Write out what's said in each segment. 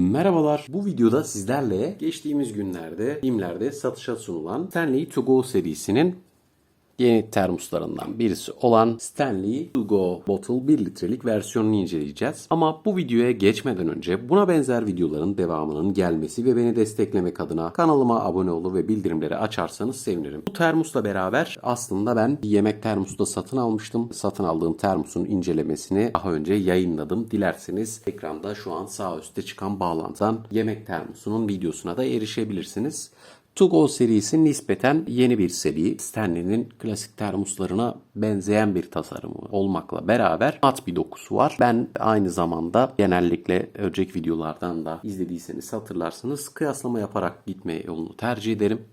Merhabalar. Bu videoda sizlerle geçtiğimiz günlerde BİM'lerde satışa sunulan Stanley To Go serisinin yeni termoslarından birisi olan Stanley To Go Bottle 1 litrelik versiyonunu inceleyeceğiz. Ama bu videoya geçmeden önce buna benzer videoların devamının gelmesi ve beni desteklemek adına kanalıma abone olur ve bildirimleri açarsanız sevinirim. Bu termosla beraber aslında ben bir yemek termosu da satın almıştım. Satın aldığım termosun incelemesini daha önce yayınladım. Dilerseniz ekranda şu an sağ üstte çıkan bağlantıdan yemek termosunun videosuna da erişebilirsiniz. To Go serisi nispeten yeni bir seri. Stanley'nin klasik termoslarına benzeyen bir tasarımı olmakla beraber mat bir dokusu var. Ben aynı zamanda genellikle önceki videolardan da izlediyseniz hatırlarsınız kıyaslama yaparak gitme yolunu tercih ederim.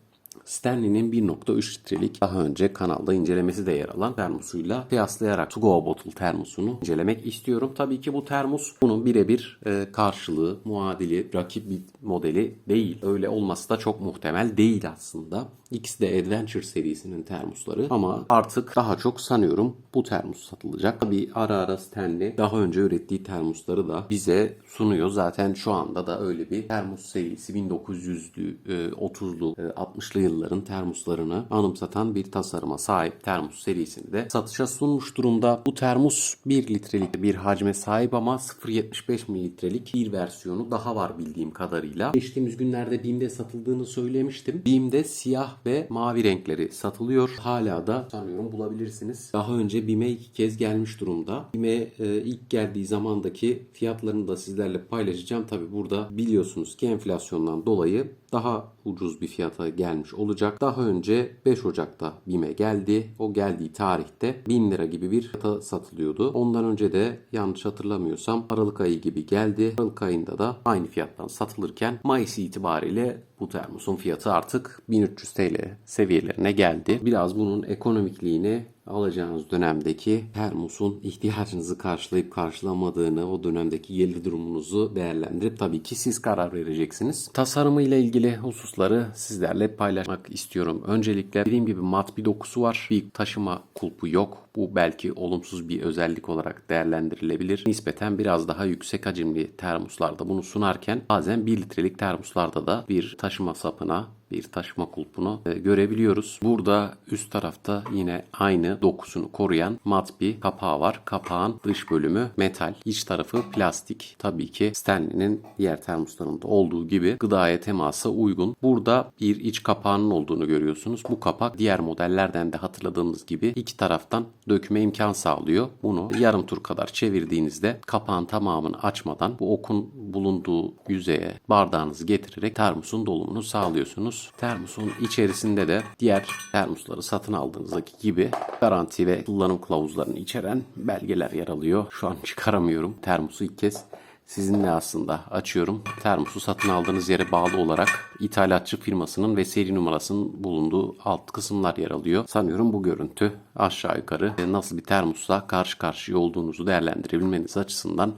Stanley'nin 1.3 litrelik daha önce kanalda incelemesi de yer alan termosuyla kıyaslayarak To Go Bottle termosunu incelemek istiyorum. Tabii ki bu termos bunun birebir e, karşılığı, muadili, rakip bir modeli değil. Öyle olması da çok muhtemel değil aslında. İkisi de Adventure serisinin termosları ama artık daha çok sanıyorum bu termos satılacak. Tabii ara ara Stanley daha önce ürettiği termosları da bize sunuyor. Zaten şu anda da öyle bir termos serisi 1900'lü, e, 30'lu, e, 60'lı yılların termoslarını anımsatan bir tasarıma sahip termos serisini de satışa sunmuş durumda. Bu termos 1 litrelik bir hacme sahip ama 0.75 mililitrelik bir versiyonu daha var bildiğim kadarıyla. Geçtiğimiz günlerde BİM'de satıldığını söylemiştim. BİM'de siyah ve mavi renkleri satılıyor. Hala da sanıyorum bulabilirsiniz. Daha önce BİM'e iki kez gelmiş durumda. BİM'e e, ilk geldiği zamandaki fiyatlarını da sizlerle paylaşacağım. Tabi burada biliyorsunuz ki enflasyondan dolayı daha ucuz bir fiyata gelmiş olacak. Daha önce 5 Ocak'ta BİM'e geldi. O geldiği tarihte 1000 lira gibi bir fiyata satılıyordu. Ondan önce de yanlış hatırlamıyorsam Aralık ayı gibi geldi. Aralık ayında da aynı fiyattan satılırken Mayıs itibariyle bu termosun fiyatı artık 1300 TL seviyelerine geldi. Biraz bunun ekonomikliğini alacağınız dönemdeki termosun ihtiyacınızı karşılayıp karşılamadığını, o dönemdeki gelir durumunuzu değerlendirip tabii ki siz karar vereceksiniz. Tasarımı ile ilgili hususları sizlerle paylaşmak istiyorum. Öncelikle dediğim gibi mat bir dokusu var. Bir taşıma kulpu yok. Bu belki olumsuz bir özellik olarak değerlendirilebilir. Nispeten biraz daha yüksek hacimli termoslarda bunu sunarken bazen 1 litrelik termoslarda da bir taşıma sapına bir taşıma kulpunu e, görebiliyoruz. Burada üst tarafta yine aynı dokusunu koruyan mat bir kapağı var. Kapağın dış bölümü metal, iç tarafı plastik. Tabii ki Stanley'nin diğer termoslarında olduğu gibi gıdaya temasa uygun. Burada bir iç kapağının olduğunu görüyorsunuz. Bu kapak diğer modellerden de hatırladığımız gibi iki taraftan dökme imkan sağlıyor. Bunu yarım tur kadar çevirdiğinizde kapağın tamamını açmadan bu okun bulunduğu yüzeye bardağınızı getirerek termosun dolumunu sağlıyorsunuz. Termosun içerisinde de diğer termosları satın aldığınızdaki gibi garanti ve kullanım kılavuzlarını içeren belgeler yer alıyor. Şu an çıkaramıyorum. Termosu ilk kez sizinle aslında açıyorum. Termosu satın aldığınız yere bağlı olarak ithalatçı firmasının ve seri numarasının bulunduğu alt kısımlar yer alıyor. Sanıyorum bu görüntü aşağı yukarı nasıl bir termosla karşı karşıya olduğunuzu değerlendirebilmeniz açısından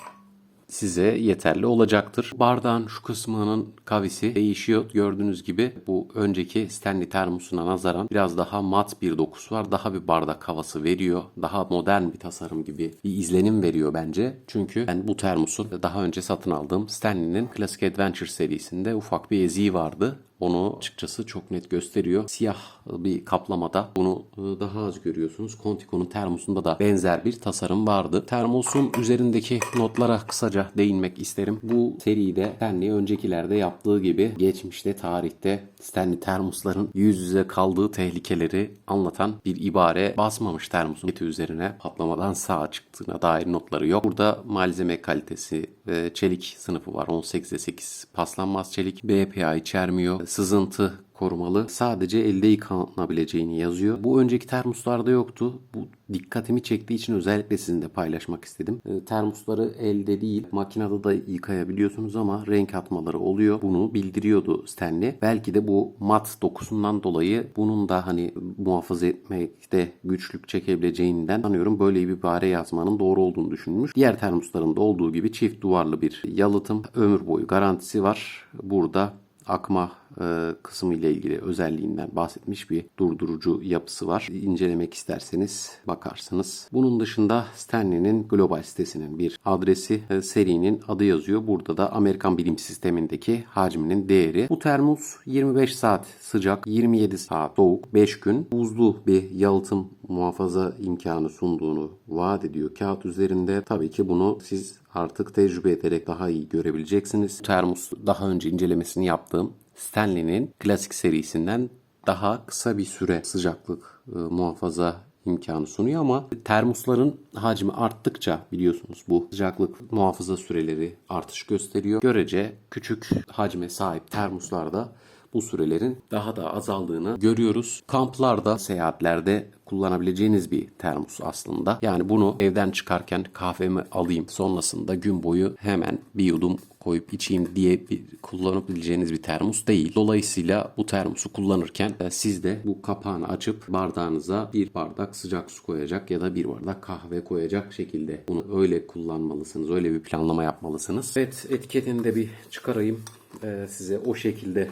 size yeterli olacaktır. Bardağın şu kısmının kavisi değişiyor. Gördüğünüz gibi bu önceki Stanley termosuna nazaran biraz daha mat bir dokusu var. Daha bir bardak havası veriyor. Daha modern bir tasarım gibi bir izlenim veriyor bence. Çünkü ben bu termosun daha önce satın aldığım Stanley'nin Classic Adventure serisinde ufak bir eziği vardı. Onu açıkçası çok net gösteriyor. Siyah bir kaplamada bunu e, daha az görüyorsunuz. Contico'nun termosunda da benzer bir tasarım vardı. Termosun üzerindeki notlara kısaca değinmek isterim. Bu seride Stanley öncekilerde yaptığı gibi geçmişte tarihte Stanley termosların yüz yüze kaldığı tehlikeleri anlatan bir ibare basmamış termosun eti üzerine patlamadan sağ çıktığına dair notları yok. Burada malzeme kalitesi çelik sınıfı var. 18'e 8 paslanmaz çelik. BPA içermiyor. Sızıntı korumalı. Sadece elde yıkanabileceğini yazıyor. Bu önceki termoslarda yoktu. Bu dikkatimi çektiği için özellikle sizinle paylaşmak istedim. E, termosları elde değil makinede da yıkayabiliyorsunuz ama renk atmaları oluyor. Bunu bildiriyordu Stanley. Belki de bu mat dokusundan dolayı bunun da hani muhafaza etmekte güçlük çekebileceğinden sanıyorum böyle bir ibare yazmanın doğru olduğunu düşünmüş. Diğer termoslarında olduğu gibi çift duvarlı bir yalıtım ömür boyu garantisi var. Burada akma e, kısmı ile ilgili özelliğinden bahsetmiş bir durdurucu yapısı var. İncelemek isterseniz bakarsınız. Bunun dışında Stanley'nin global sitesinin bir adresi, e, serinin adı yazıyor. Burada da Amerikan bilim sistemindeki hacminin değeri. Bu termos 25 saat sıcak, 27 saat soğuk, 5 gün buzlu bir yalıtım muhafaza imkanı sunduğunu vaat ediyor kağıt üzerinde. Tabii ki bunu siz artık tecrübe ederek daha iyi görebileceksiniz. Termos daha önce incelemesini yaptığım Stanley'nin klasik serisinden daha kısa bir süre sıcaklık e, muhafaza imkanı sunuyor ama termosların hacmi arttıkça biliyorsunuz bu sıcaklık muhafaza süreleri artış gösteriyor. Görece küçük hacme sahip termoslarda bu sürelerin daha da azaldığını görüyoruz. Kamplarda, seyahatlerde kullanabileceğiniz bir termos aslında. Yani bunu evden çıkarken kahvemi alayım sonrasında gün boyu hemen bir yudum koyup içeyim diye bir kullanabileceğiniz bir termos değil. Dolayısıyla bu termosu kullanırken e, siz de bu kapağını açıp bardağınıza bir bardak sıcak su koyacak ya da bir bardak kahve koyacak şekilde bunu öyle kullanmalısınız. Öyle bir planlama yapmalısınız. Evet etiketini de bir çıkarayım. E, size o şekilde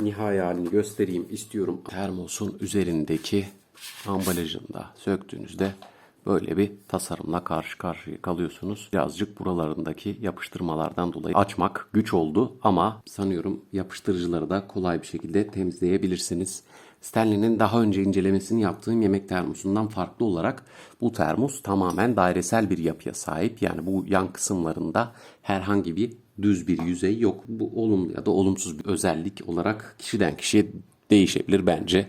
nihai halini göstereyim istiyorum. Termosun üzerindeki ambalajında söktüğünüzde böyle bir tasarımla karşı karşıya kalıyorsunuz. Birazcık buralarındaki yapıştırmalardan dolayı açmak güç oldu ama sanıyorum yapıştırıcıları da kolay bir şekilde temizleyebilirsiniz. Stanley'nin daha önce incelemesini yaptığım yemek termosundan farklı olarak bu termos tamamen dairesel bir yapıya sahip. Yani bu yan kısımlarında herhangi bir düz bir yüzey yok. Bu olumlu ya da olumsuz bir özellik olarak kişiden kişiye değişebilir bence.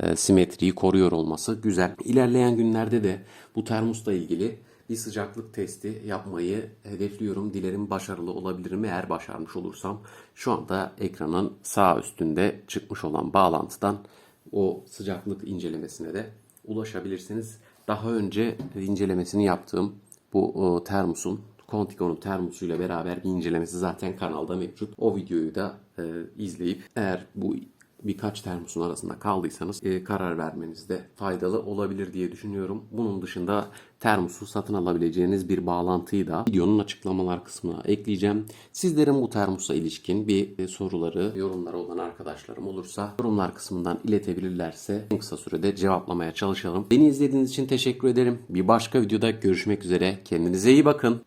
E, simetriyi koruyor olması güzel. İlerleyen günlerde de bu termosla ilgili bir sıcaklık testi yapmayı hedefliyorum. Dilerim başarılı olabilirim. Eğer başarmış olursam şu anda ekranın sağ üstünde çıkmış olan bağlantıdan o sıcaklık incelemesine de ulaşabilirsiniz. Daha önce incelemesini yaptığım bu termosun Contigo'nun termosuyla beraber bir incelemesi zaten kanalda mevcut. O videoyu da e, izleyip eğer bu birkaç termosun arasında kaldıysanız e, karar vermenizde faydalı olabilir diye düşünüyorum. Bunun dışında termosu satın alabileceğiniz bir bağlantıyı da videonun açıklamalar kısmına ekleyeceğim. Sizlerin bu termosa ilişkin bir e, soruları, yorumları olan arkadaşlarım olursa yorumlar kısmından iletebilirlerse en kısa sürede cevaplamaya çalışalım. Beni izlediğiniz için teşekkür ederim. Bir başka videoda görüşmek üzere. Kendinize iyi bakın.